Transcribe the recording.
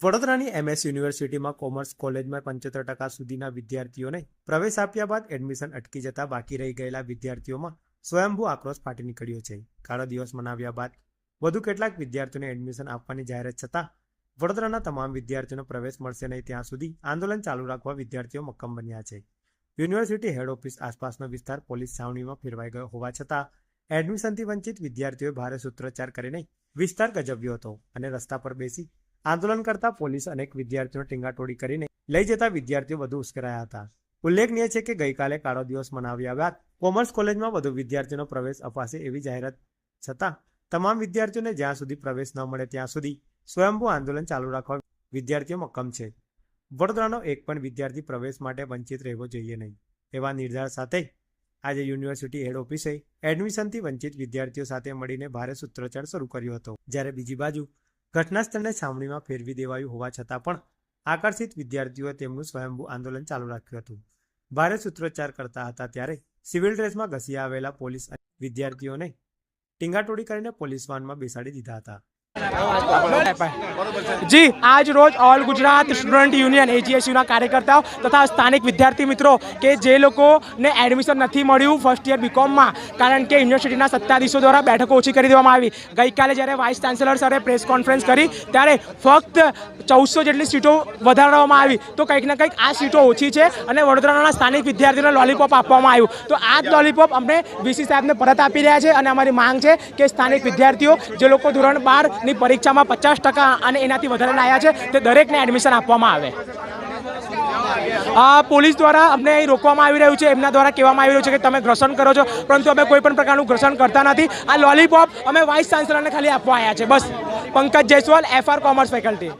વડોદરાની એમએસ યુનિવર્સિટીમાં કોમર્સ કોલેજમાં પંચોતેર ટકા સુધીના વિદ્યાર્થીઓને પ્રવેશ આપ્યા બાદ એડમિશન અટકી જતા બાકી રહી ગયેલા વિદ્યાર્થીઓમાં સ્વયંભૂ આક્રોશ ફાટી નીકળ્યો છે. કાળો દિવસ મનાવ્યા બાદ વધુ કેટલાક વિદ્યાર્થીઓને એડમિશન આપવાની જાહેરાત છતાં વડોદરાના તમામ વિદ્યાર્થીઓનો પ્રવેશ મળશે નહીં ત્યાં સુધી આંદોલન ચાલુ રાખવા વિદ્યાર્થીઓ મક્કમ બન્યા છે. યુનિવર્સિટી હેડ ઓફિસ આસપાસનો વિસ્તાર પોલીસ છાવણીમાં ફેરવાઈ ગયો હોવા છતાં એડમિશનથી વંચિત વિદ્યાર્થીઓએ ભારે સૂત્રોચ્ચાર કરીને વિસ્તાર ગજવ્યો હતો અને રસ્તા પર બેસી આંદોલન કરતા પોલીસ અનેક વિદ્યાર્થીઓ ટીંગાટોડી કરીને લઈ જતા વિદ્યાર્થીઓ વધુ ઉશ્કેરાયા હતા. ઉલ્લેખનીય છે કે ગઈકાલે કાળો દિવસ મનાવ્યા બાદ કોમર્સ કોલેજમાં વધુ વિદ્યાર્થીઓનો પ્રવેશ અપાશે એવી જાહેરાત છતાં તમામ વિદ્યાર્થીઓને જ્યાં સુધી પ્રવેશ ન મળે ત્યાં સુધી સ્વયંભૂ આંદોલન ચાલુ રાખવા વિદ્યાર્થીઓ મક્કમ છે. વડોદરાનો એક પણ વિદ્યાર્થી પ્રવેશ માટે વંચિત રહેવો જોઈએ નહીં. એવા નિર્ધાર સાથે આજે યુનિવર્સિટી હેડ ઓફિસે એડમિશનથી વંચિત વિદ્યાર્થીઓ સાથે મળીને ભારે સૂત્રોચ્ચાર શરૂ કર્યો હતો. જ્યારે બીજી બાજુ ઘટના સ્થળને છાવણીમાં ફેરવી દેવાયું હોવા છતાં પણ આકર્ષિત વિદ્યાર્થીઓએ તેમનું સ્વયંભૂ આંદોલન ચાલુ રાખ્યું હતું. ભારે સૂત્રોચ્ચાર કરતા હતા ત્યારે સિવિલ ડ્રેસમાં ઘસી આવેલા પોલીસ વિદ્યાર્થીઓને ટીંગાટોડી કરીને પોલીસ વાનમાં બેસાડી દીધા હતા. જી, આજ રોજ ઓલ ગુજરાત સ્ટુડન્ટ યુનિયન એજીએસયુના કાર્યકર્તાઓ તથા સ્થાનિક વિદ્યાર્થી મિત્રો કે જે લોકોને એડમિશન નથી મળ્યું ફર્સ્ટ યર બીકોમમાં કારણ કે યુનિવર્સિટીના સત્તાધીશો દ્વારા બેઠકો ઓછી કરી દેવામાં આવી. ગઈકાલે જ્યારે વાઇસ ચાન્સેલર સરે પ્રેસ કોન્ફરન્સ કરી, ત્યારે ફક્ત ચૌદસો જેટલી સીટો વધારવામાં આવી. તો કંઈક ને કંઈક આ સીટો ઓછી છે અને વડોદરાના સ્થાનિક વિદ્યાર્થીઓને લોલીપોપ આપવામાં આવ્યું. તો આ જ લોલીપોપ અમને વીસી સાહેબને પરત આપી રહ્યા છે અને અમારી માંગ છે કે સ્થાનિક વિદ્યાર્થીઓ, જે લોકો ધોરણ બારની પરીક્ષામાં પચાસ ટકા અને એનાથી વધારે લાયા છે, તે દરેકને એડમિશન આપવામાં આવે. પોલીસ દ્વારા અમને રોકવામાં આવી રહ્યું છે, એમના દ્વારા કહેવામાં આવી રહ્યું છે કે તમે ઘર્ષણ કરો છો, પરંતુ અમે કોઈ પણ પ્રકારનું ઘર્ષણ કરતા નથી. આ લોલીપોપ અમે વાઇસ ચાન્સલરને ખાલી આપવા આવ્યા છે, બસ. Pankaj Jaiswal FR commerce faculty